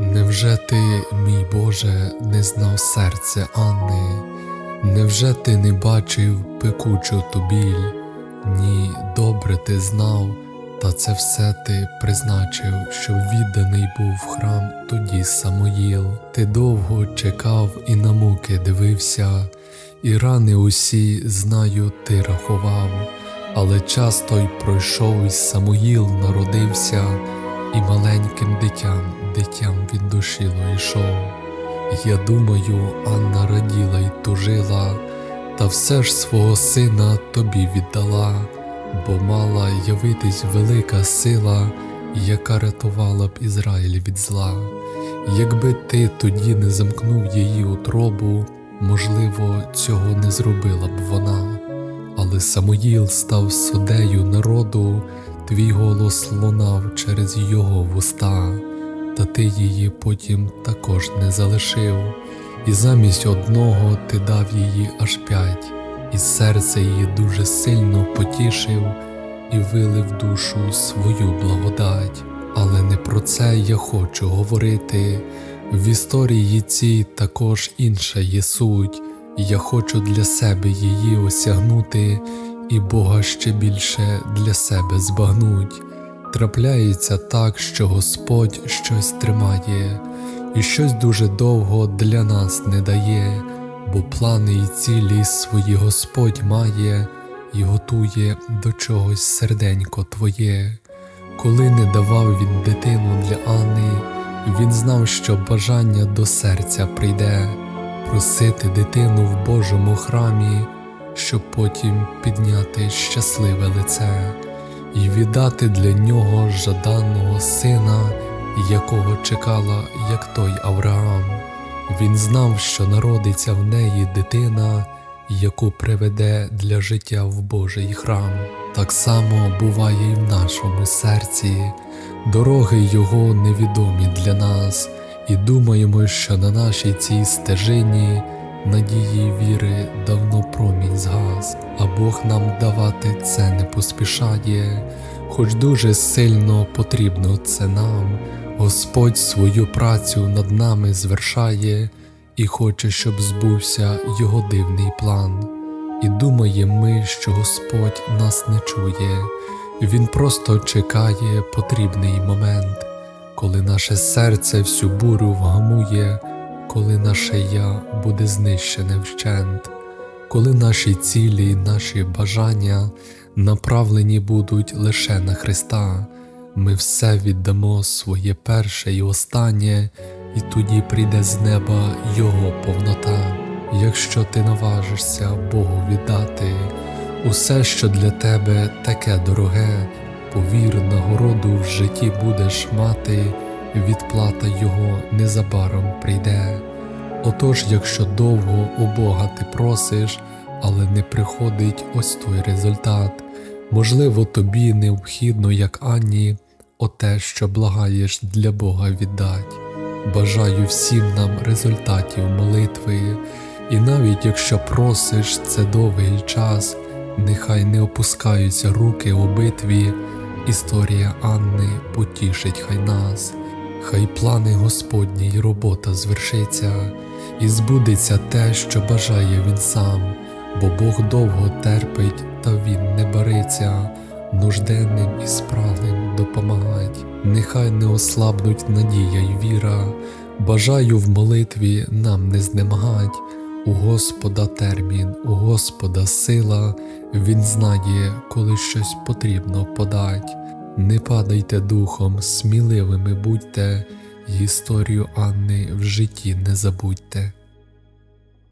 Невже ти, мій Боже, не знав серця Анни? Невже ти не бачив пекучу ту біль? Ні, добре ти знав, та це все ти призначив, щоб відданий був в храм тоді Самоїл. Ти довго чекав і на муки дивився, і рани усі, знаю, ти рахував, але час той пройшов, і Самоїл народився, і маленьким дитям, дитям від душіло йшов. Я думаю, Анна раділа й тужила, та все ж свого сина тобі віддала, бо мала явитись велика сила, яка рятувала б Ізраїль від зла. Якби ти тоді не замкнув її утробу, можливо, цього не зробила б вона. Але Самуїл став судею народу, твій голос лунав через його вуста, та ти її потім також не залишив, і замість одного ти дав її аж п'ять, і серце її дуже сильно потішив і вилив душу свою благодать. Але не про це я хочу говорити. В історії цій також інша є суть. Я хочу для себе її осягнути, і Бога ще більше для себе збагнуть. Трапляється так, що Господь щось тримає, і щось дуже довго для нас не дає, бо плани і цілі свої Господь має і готує до чогось серденько твоє. Коли не давав він дитину для Анни, він знав, що бажання до серця прийде просити дитину в Божому храмі, щоб потім підняти щасливе лице і віддати для нього жаданого сина, якого чекала, як той Авраам. Він знав, що народиться в неї дитина, яку приведе для життя в Божий храм. Так само буває і в нашому серці. Дороги його невідомі для нас, і думаємо, що на нашій цій стежині надії віри давно промінь згас, а Бог нам давати це не поспішає, хоч дуже сильно потрібно це нам. Господь свою працю над нами звершає і хоче, щоб збувся його дивний план. І думає ми, що Господь нас не чує, Він просто чекає потрібний момент, коли наше серце всю бурю вгамує, коли наше я буде знищене вщент, коли наші цілі й наші бажання направлені будуть лише на Христа, ми все віддамо своє перше і останнє, і тоді прийде з неба Його повнота. Якщо ти наважишся Богу віддати усе, що для тебе таке дороге, повір, нагороду в житті будеш мати, відплата Його незабаром прийде. Отож, якщо довго у Бога ти просиш, але не приходить ось той результат, можливо, тобі необхідно, як Анні, оте, що благаєш для Бога віддать. Бажаю всім нам результатів молитви, і навіть якщо просиш це довгий час, нехай не опускаються руки у битві, історія Анни потішить хай нас, хай плани Господні й робота звершиться, і збудеться те, що бажає він сам, бо Бог довго терпить, та він не бариться, нужденним і спраглим допомагать. Нехай не ослабнуть надія й віра, бажаю в молитві нам не знемагать. У Господа термін, у Господа сила, Він знає, коли щось потрібно подать. Не падайте духом, сміливими будьте, історію Анни в житті не забудьте.